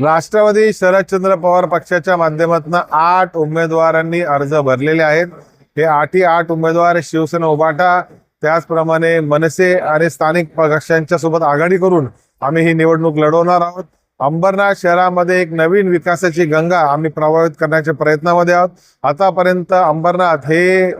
राष्ट्रवादी शरदचंद्र पवार पक्षाच्या माध्यमातून आठ उमेदवारांनी अर्ज भरलेले आहेत. हे आठही आठ उमेदवार शिवसेना उभाटा त्याचप्रमाणे मनसे आणि स्थानिक पक्षांच्या सोबत आघाडी करून आम्ही ही निवडणूक लढवणार आहोत. अंबरनाथ शहरामध्ये एक नवीन विकासाची गंगा आम्ही प्रभावित करण्याच्या प्रयत्नामध्ये आहोत. आतापर्यंत अंबरनाथ हे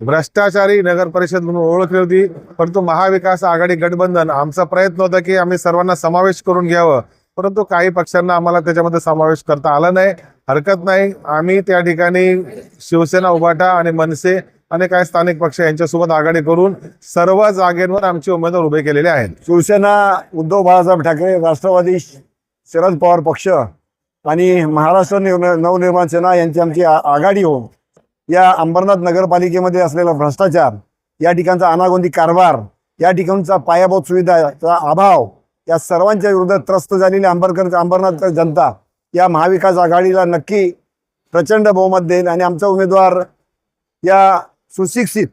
भ्रष्टाचारी नगर परिषद म्हणून ओळखली होती परंतु महाविकास आघाडी गठबंधन आमचा प्रयत्न होता की आम्ही सर्वांना समावेश करून घ्यावं. परंतु काही पक्षांना आम्हाला त्याच्यामध्ये समावेश करता आला नाही हरकत नाही. आम्ही त्या ठिकाणी शिवसेना उभाटा आणि मनसे आणि काही स्थानिक पक्ष यांच्यासोबत आघाडी करून सर्व जागेंवर आमचे उमेदवार उभे केलेले आहेत. शिवसेना उद्धव बाळासाहेब ठाकरे राष्ट्रवादी शरद पवार पक्ष आणि महाराष्ट्र नवनिर्माण सेना यांची आमची आघाडी हो. या अंबरनाथ नगरपालिकेमध्ये असलेला भ्रष्टाचार या ठिकाणचा अनागोंदी कारभार या ठिकाणचा पायाभूत सुविधाचा अभाव या सर्वांच्या विरोधात त्रस्त झालेली अंबरकर अंबरनाथ जनता या महाविकास आघाडीला नक्की प्रचंड बहुमत देईल. आणि आमचा उमेदवार या सुशिक्षित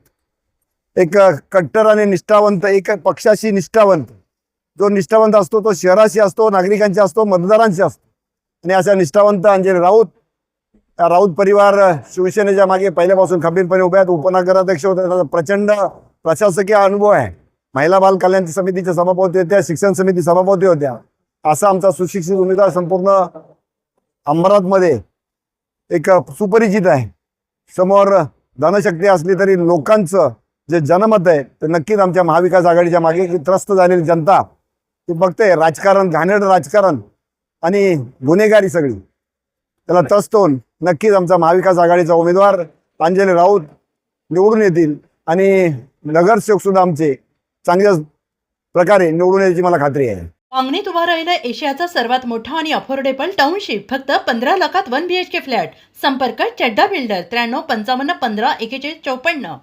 एक कट्टर आणि निष्ठावंत एक पक्षाशी निष्ठावंत जो निष्ठावंत असतो तो शहराशी असतो नागरिकांशी असतो मतदारांशी असतो. आणि अशा निष्ठावंत अंजली राऊत राऊत परिवार शिवसेनेच्या मागे पहिल्यापासून खंबीरपणे उभे आहेत. उपनगराध्यक्ष होते. त्याचा प्रचंड प्रशासकीय अनुभव आहे. महिला बाल कल्याण समितीच्या सभापती होत्या शिक्षण समिती सभापती होत्या. असा आमचा सुशिक्षित उमेदवार संपूर्ण अंबरनाथमध्ये एक सुपरिचित आहे. समोर धनशक्ती असली तरी लोकांचं जे जनमत आहे ते नक्कीच आमच्या महाविकास आघाडीच्या मागे त्रस्त झालेली जनता. ती बघते राजकारण घाणेरडं राजकारण आणि गुन्हेगारी सगळी. त्याला त्रस्त होऊन नक्कीच आमचा महाविकास आघाडीचा उमेदवार अंजली राऊत निवडून येतील आणि नगरसेवक सुद्धा आमचे चांगल्या प्रकारे निवडून यायची मला खात्री आहे. अंगणीत उभा राहिला एशियाचा सर्वात मोठा आणि अफोर्डेबल टाउनशिप फक्त पंधरा लाखात वन बीएचके फ्लॅट संपर्क चड्डा बिल्डर त्र्याण्णव पंचावन्न पंधरा एकेचाळीस चौपन्न.